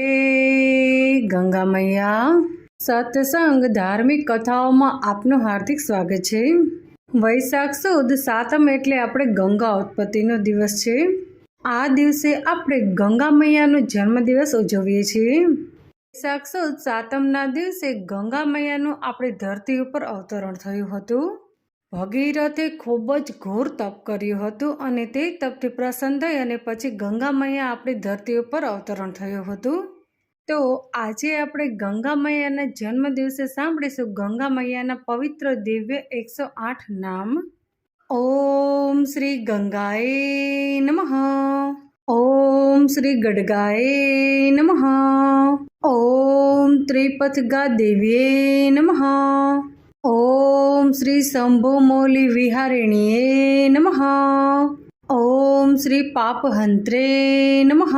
હે ગંગા મૈયા સત્સંગ ધાર્મિક કથાઓમાં આપનું હાર્દિક સ્વાગત છે. વૈશાખ સુદ સાતમ એટલે આપણે ગંગા ઉત્પત્તિનો દિવસ છે. આ દિવસે આપણે ગંગા મૈયાનો જન્મદિવસ ઉજવીએ છીએ. વૈશાખ સુદ સાતમના દિવસે ગંગા મૈયાનું આપણે ધરતી ઉપર અવતરણ થયું હતું. ભગીરથે ખૂબ જ ઘોર તપ કર્યું હતું અને તે તપથી પ્રસન્ન થઈ અને પછી ગંગા મૈયા આપણી ધરતી ઉપર અવતરણ થયું હતું. તો આજે આપણે ગંગા મૈયાના જન્મ દિવસે સાંભળીશું ગંગા મૈયાના પવિત્ર દિવ્ય એકસો આઠ નામ. ઓમ શ્રી ગંગાએ નમઃ. ઓમ શ્રી ગડગાએ નમઃ. ઓમ ત્રિપથગા દેવીએ નમઃ. ઓમ શ્રી શંભુ મૌલી વિહારિણીએ નમઃ. ઓમ શ્રી પાપહંત્રે નમઃ.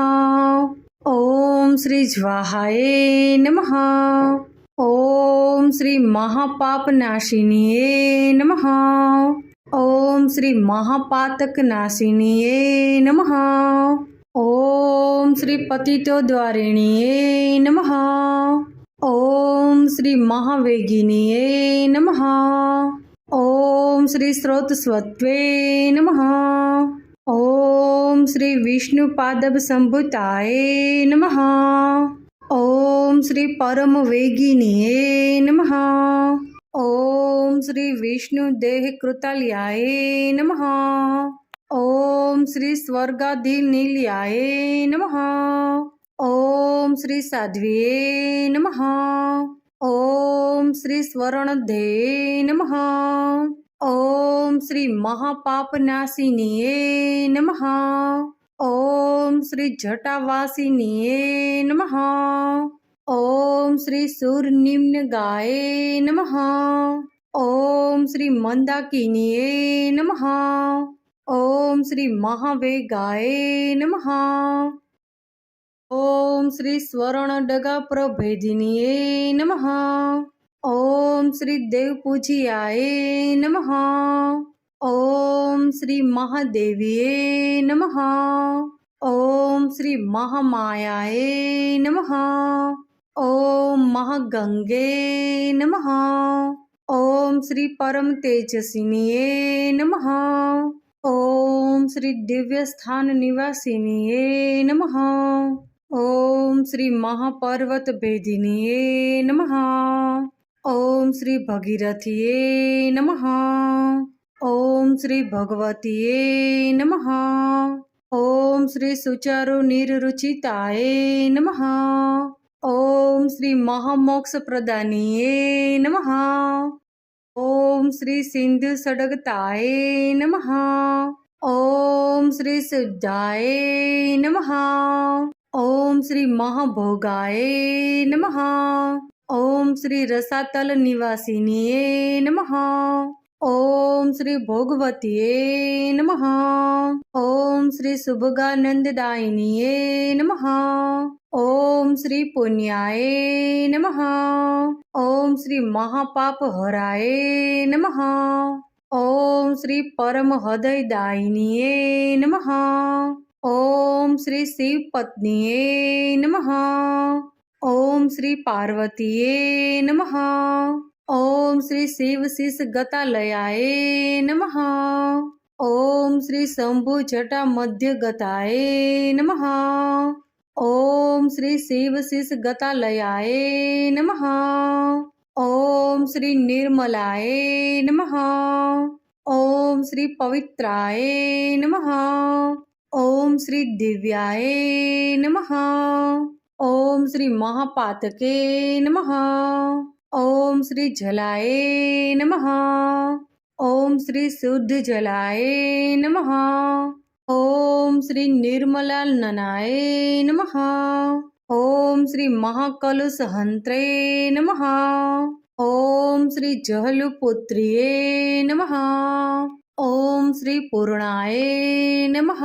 ઓમ શ્રી જ્વાહાએ નમઃ. ઓમ શ્રી મહાપાપનાશિનીએ નમઃ. ઓમ શ્રી મહાપાતકનાશિનીએ નમઃ. ઓમ શ્રી પતિતો દ્વારિણીએ નમઃ. ઓમ શ્રી મહાવેગિનીએ નમઃ. ઓમ શ્રી સ્રોતસ્વત્વે નમઃ. ઓમ શ્રી વિષ્ણુપાદબ સંભુતાય નમઃ. ઓમ શ્રી પરમ વેગિનીએ નમઃ. ઓમ શ્રી વિષ્ણુ દેહ કૃતાલ્યાય નમઃ. ઓમ શ્રી સ્વર્ગાધિનિલયાય નમઃ. ઓમ શ્રી સાધ્વીએ નમઃ. ઓમ શ્રી સ્વર્ણધે નમઃ. ઓમ શ્રી મહાપાપનાશિનીએ નમઃ. ઓમ શ્રી જટાવાસિનીએ નમઃ. ઓમ શ્રી સુરનિમ્નગાય નમઃ. ઓમ શ્રી મંદાકિનીએ નમઃ. ઓમ શ્રી મહાવેગાય નમઃ. ઓમ શ્રી સ્વર્ણડગા પ્રભેદિનીએ નમઃ. ઓમ શ્રી દેવપૂજિયાય નમઃ. ઓમ શ્રી મહાદેવીએ નમઃ. ઓમ શ્રી મહામાયાએ નમઃ. ઓમ મહાગંગે નમઃ. ઓમ શ્રી પરમ તેજસ્વિનીએ નમઃ. ઓમ શ્રી દિવ્યસ્થાન નિવાસિનીએ નમઃ. ઓમ શ્રી મહાપર્વત ભેદિનીએ નમઃ ઓમ શ્રી ભગીરથીએ નમઃ ઓમ શ્રી ભગવતીએ નમઃ ઓમ શ્રી સુચારુ નિરરુચિતાય નમઃ ઓમ શ્રી મહામોક્ષ પ્રદાનીએ નમઃ ઓમ શ્રી સિંધુ સડગતાએ નમઃ ઓમ શ્રી શુદ્ધાય નમઃ ઓમ શ્રી મહાભોગાય નમઃ. ઓમ શ્રી રસાતલ નિવાસિનીએ નમઃ. ઓમ શ્રી ભોગવતીએ નમઃ. ઓમ શ્રી શુભગાનંદદાયિનીએ નમઃ. ઓમ શ્રી પુણ્યાય નમઃ. ઓમ શ્રી મહાપાપહરાય નમઃ. ઓમ શ્રી પરમ હૃદયદાયિનીએ નમઃ. ઓમ શ્રી શિવપત્નીએ નમઃ ઓમ શ્રી પાર્વતીએ નમઃ ઓમ શ્રી શિવ શિષ ગતાલયાય નમઃ ઓમ શ્રી શંભુ જટા મધ્ય ગતાય નમઃ ઓમ શ્રી શિવ શિષ ગતાલયાય નમઃ ઓમ શ્રી નિર્મલાય નમઃ ઓમ શ્રી પવિત્રાય નમઃ ઓમ શ્રી દિવ્યાય નમઃ ઓમ શ્રી મહાપાતકે નમઃ ઓમ શ્રી જલાય નમઃ ઓમ શ્રી શુદ્ધ જલાય નમઃ ઓમ શ્રી નિર્મલાનનાય નમઃ ઓમ શ્રી મહાકલુષહંત્રે નમઃ ઓમ શ્રી જહલુપુત્રીએ નમઃ ઓમ શ્રી પૂર્ણાય નમઃ.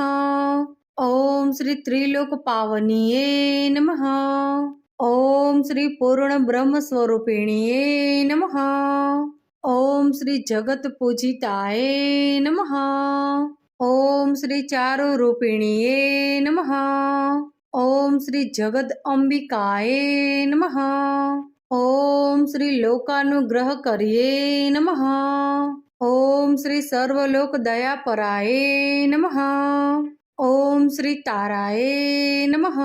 ઓમ શ્રી ત્રિલોક પાવનીએ નમઃ. ઓમ શ્રી પૂર્ણ બ્રહ્મ સ્વરૂપિણીએ નમઃ. ઓમ શ્રી જગત પૂજિતાય નમઃ. ઓમ શ્રી ચારુ રૂપિણીએ નમઃ. ઓમ શ્રી જગદ અંબિકાએ નમઃ. ઓમ શ્રી લોકાનુગ્રહ કરીએ નમઃ. ઓમ શ્રી સર્વલોક દયાપરાય નમઃ ઓમ શ્રી તારાય નમઃ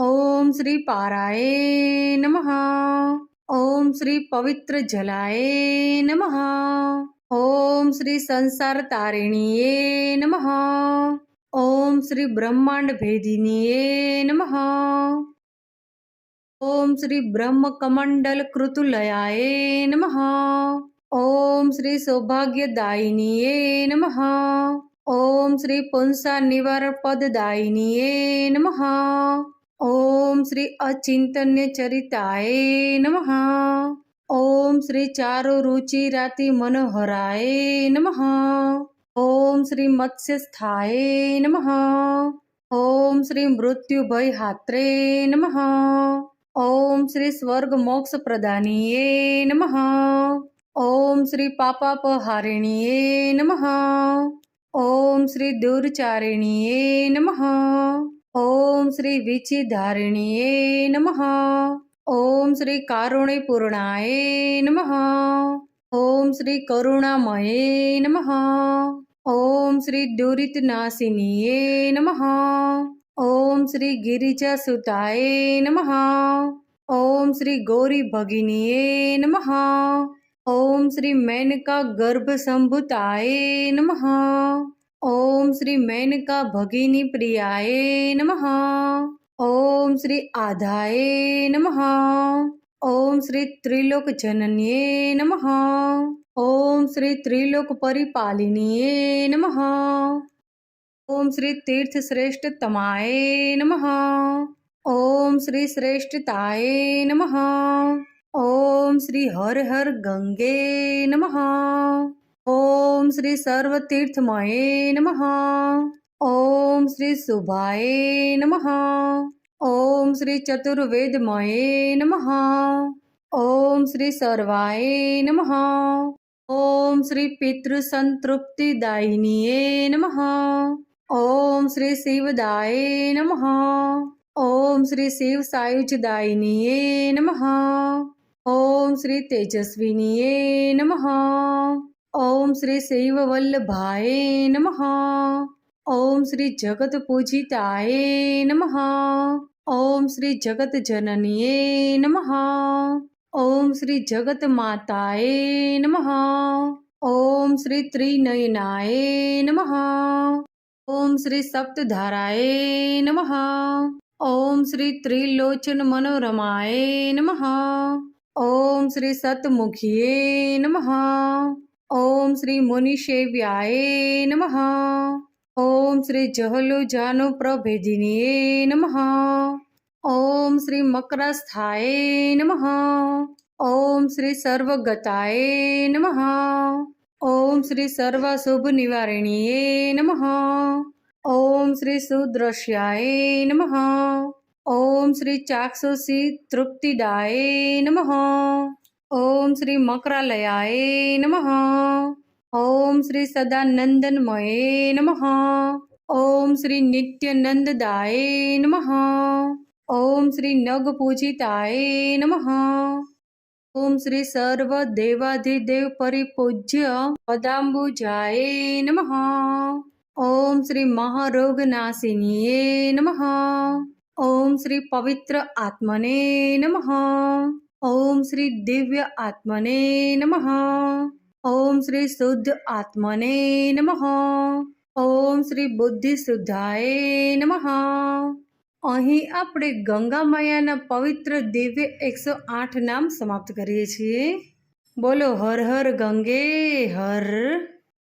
ઓમ શ્રી પારાય નમઃ ઓમ શ્રી પવિત્ર જલાય નમઃ ઓમ શ્રી સંસાર તારિણીએ નમઃ ઓમ શ્રી બ્રહ્માંડ ભેદિનીએ નમઃ ઓમ શ્રી બ્રહ્મ કમંડલ કૃતુલયાય નમઃ ઓમ શ્રી સૌભાગ્યદાયિનીએ નમઃ ઓમ શ્રી પુંસા નિવાર પદદાયિનીએ નમઃ ઓમ શ્રી અચિંતન્ય ચરિતાય નમઃ ઓમ શ્રી ચારુ રુચિરાતિ મનોહરાય નમઃ ઓમ શ્રી મત્સ્યસ્થાય નમઃ ઓમ શ્રી મૃત્યુભય હાત્રે નમઃ ઓમ શ્રી સ્વર્ગ મોક્ષ પ્રદાનીએ નમઃ ઓમ શ્રી પાપાપહારિણીએ નમઃ ઓમ શ્રી દુર્ચારિણીએ નમઃ ઓમ શ્રી વિચિધારિણીએ નમઃ ઓમ શ્રી કારુણ્યપૂર્ણાય નમઃ ઓમ શ્રી કરુણામયે નમઃ ઓમ શ્રી દુરિતનાશિનીએ નમઃ ઓમ શ્રી ગિરિજાસુતાય નમઃ ઓમ શ્રી ગૌરી ભગિનીએ નમઃ ઓમ શ્રી મેનકા ગર્ભ સંભૂતાય નમઃ. ઓમ શ્રી મેનકા ભગિની પ્રિયાય નમઃ. ઓમ શ્રી આધાય નમઃ. ઓમ શ્રી ત્રિલોક જનન્યે નમઃ. ઓમ શ્રી ત્રિલોક પરિપાલિનીએ નમઃ. ઓમ શ્રી તીર્થ શ્રેષ્ઠ તમાય નમઃ. ઓમ શ્રી શ્રેષ્ઠતાય નમઃ. ઓમ શ્રી હર હર ગંગે નમઃ. ઓમ શ્રી સર્વતીર્થમયે નમઃ. ઓમ શ્રી શુભાય નમઃ. ઓમ શ્રી ચતુર્વેદમયે નમઃ. ઓમ શ્રી સર્વાય નમઃ. ઓમ શ્રી પિતૃસંતૃપ્તિદાયિનીએ નમઃ. ઓમ શ્રી શિવદાય નમઃ. ઓમ શ્રી શિવ સાયુજદાયિનીએ નમઃ. ઓમ શ્રી તેજસ્વિનીએ નમઃ ઓમ શ્રી શૈવ વલ્લભાય નમઃ ઓમ શ્રી જગત પૂજિતાય નમઃ ઓમ શ્રી જગત જનનીએ નમઃ ઓમ શ્રી જગત માતાએ નમઃ ઓમ શ્રી ત્રિનયનાય નમઃ ઓમ શ્રી સપ્તધારાય નમઃ ઓમ શ્રી ત્રિલોચન મનોરમાય નમઃ ઓમ શ્રી સતમુખીએ નમઃ. ઓમ શ્રી મુનિશેવ્યાય નમઃ. ઓમ શ્રી જહલુ જાનુ પ્રભેદિનીએ નમઃ. ઓમ શ્રી મકરસ્થાય નમઃ. ઓમ શ્રી સર્વગતાય નમઃ. ઓમ શ્રી સર્વશુભ નિવારિણીએ નમઃ. ઓમ શ્રી સુદ્રશ્યાય નમઃ. ઓમ શ્રી ચાક્ષુષી તૃપ્તિદાય નમઃ ઓમ શ્રી મકરાલયાય નમઃ ઓમ શ્રી સદાનંદનમયે નમઃ ઓમ શ્રી નિત્યનંદદાય નમઃ ઓમ શ્રી નગપૂજિતાય નમઃ ઓમ શ્રી સર્વ દેવાધિદેવ પરિપૂજ્ય પદાંબુજાય નમઃ ઓમ શ્રી મહારોગનાશિનીએ નમઃ ઓમ શ્રી પવિત્ર આત્મને નમઃ ઓમ શ્રી દિવ્ય આત્મને નમઃ ઓમ શ્રી શુદ્ધ આત્મને નમઃ ઓમ શ્રી બુદ્ધિ શુદ્ધાય નમઃ અહીં આપણે ગંગા માયાના પવિત્ર દિવ્ય એકસો આઠ નામ સમાપ્ત કરીએ છીએ. બોલો, હર હર ગંગે, હર